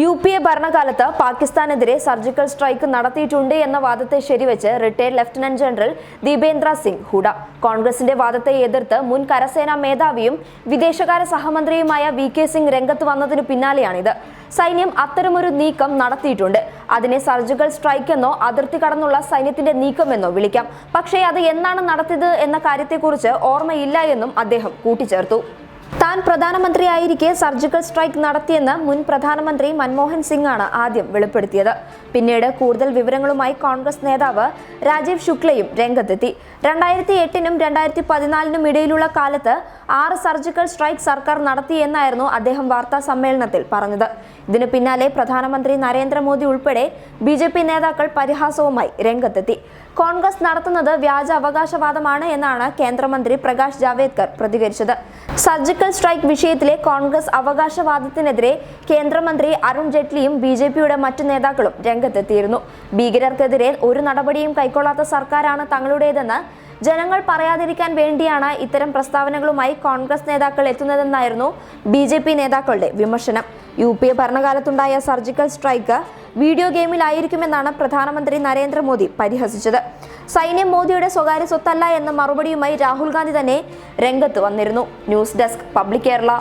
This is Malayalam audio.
യു പി എ ഭരണകാലത്ത് പാകിസ്ഥാനെതിരെ സർജിക്കൽ സ്ട്രൈക്ക് നടത്തിയിട്ടുണ്ട് എന്ന വാദത്തെ ശരിവെച്ച് retired lieutenant general Deepender Singh Hooda. കോൺഗ്രസിന്റെ വാദത്തെ എതിർത്ത് മുൻ കരസേനാ മേധാവിയും വിദേശകാര്യ സഹമന്ത്രിയുമായ വി കെ സിംഗ് രംഗത്ത് വന്നതിനു പിന്നാലെയാണിത്. സൈന്യം അത്തരമൊരു നീക്കം നടത്തിയിട്ടുണ്ട്. അതിനെ സർജിക്കൽ സ്ട്രൈക്ക് എന്നോ അതിർത്തി കടന്നുള്ള സൈന്യത്തിന്റെ നീക്കമെന്നോ വിളിക്കാം. പക്ഷേ അത് എന്നാണ് നടത്തിയത് എന്ന കാര്യത്തെക്കുറിച്ച് ഓർമ്മയില്ല എന്നും അദ്ദേഹം കൂട്ടിച്ചേർത്തു. താൻ പ്രധാനമന്ത്രിയായിരിക്കെ സർജിക്കൽ സ്ട്രൈക്ക് നടത്തിയെന്ന് മുൻ പ്രധാനമന്ത്രി മൻമോഹൻ സിംഗ് ആണ് ആദ്യം വെളിപ്പെടുത്തിയത്. പിന്നീട് കൂടുതൽ വിവരങ്ങളുമായി കോൺഗ്രസ് നേതാവ് രാജീവ് ശുക്ലയും രംഗത്തെത്തി. രണ്ടായിരത്തി എട്ടിനും രണ്ടായിരത്തി പതിനാലിനും ഇടയിലുള്ള കാലത്ത് ആറ് സർജിക്കൽ സ്ട്രൈക്ക് സർക്കാർ നടത്തിയെന്നായിരുന്നു അദ്ദേഹം വാർത്താ സമ്മേളനത്തിൽ പറഞ്ഞത്. ഇതിനു പിന്നാലെ പ്രധാനമന്ത്രി നരേന്ദ്രമോദി ഉൾപ്പെടെ ബി നേതാക്കൾ പരിഹാസവുമായി രംഗത്തെത്തി. കോൺഗ്രസ് നടത്തുന്നത് വ്യാജ അവകാശവാദമാണ് എന്നാണ് കേന്ദ്രമന്ത്രി പ്രകാശ് ജാവേദ്കർ പ്രതികരിച്ചത്. സർജിക്കൽ സ്ട്രൈക്ക് വിഷയത്തിലെ കോൺഗ്രസ് അവകാശവാദത്തിനെതിരെ കേന്ദ്രമന്ത്രി അരുൺ ജെയ്റ്റ്ലിയും ബി ജെ പിയുടെ മറ്റു നേതാക്കളും രംഗത്തെത്തിയിരുന്നു. ഭീകരർക്കെതിരെ ഒരു നടപടിയും കൈക്കൊള്ളാത്ത സർക്കാരാണ് തങ്ങളുടേതെന്ന് ജനങ്ങൾ പറയാതിരിക്കാൻ വേണ്ടിയാണ് ഇത്തരം പ്രസ്താവനകളുമായി കോൺഗ്രസ് നേതാക്കൾ എത്തുന്നതെന്നായിരുന്നു ബി നേതാക്കളുടെ വിമർശനം. യു പി എ ഭരണകാലത്തുണ്ടായ സർജിക്കൽ സ്ട്രൈക്ക് വീഡിയോ ഗെയിമിലായിരിക്കുമെന്നാണ് പ്രധാനമന്ത്രി നരേന്ദ്രമോദി പരിഹസിച്ചത്. സൈന്യം മോദിയുടെ സ്വകാര്യ സ്വത്തല്ല എന്ന മറുപടിയുമായി രാഹുൽ ഗാന്ധി തന്നെ രംഗത്ത് വന്നിരുന്നു. News desk public Kerala.